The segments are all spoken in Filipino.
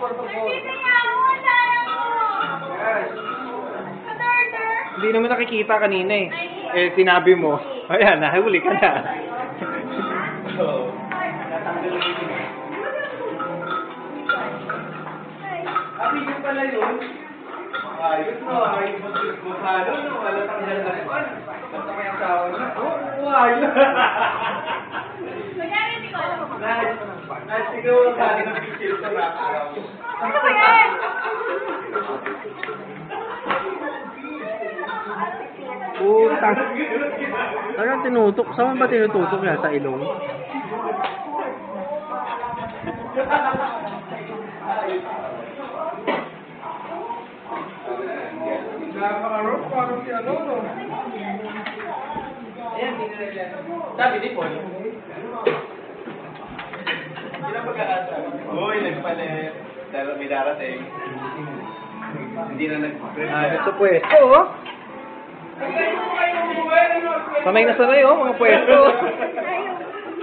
por favor. Yes. Hindi naman nakikita kanina eh. Eh, sinabi mo. Ayan, nahuli ka na. Abi, yun pala yun. Ayos mo, ayos mo. Masalo, no? Alatang dalapan. Basta may asawa niya. Oh, ayos. Ko akin ang picture sa rap. Ano ba yan? Putang. Talagang tinutok. Saan ba tinututok yan? Sa ilong? Napaka-rock, parang si ano, no? Ayan, hindi yan. Sabi ni Paul. Na pagkakataon. Uy, nagpalit. Dahil may darating. Hindi na nag-print. Ah, ito pwesto, oh. Sanay na sanay, oh, mga pwesto.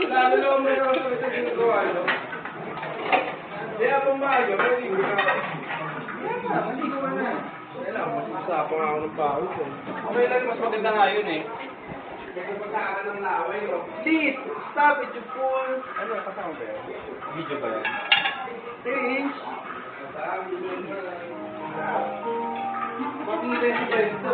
Lalo lang may mga pwesto ginagawa, no? Kaya pang maaga, pwede ko na. Kaya hindi ko na. Kaya lang, mas masapang ako ng pawis, eh. Okay lang, mas maganda nga yun, eh. Pagkakaroon ng laway, no? Sis, stop it, you! Ano, kasama ba yan? Video ba yan? Change! Makita yung pwesto.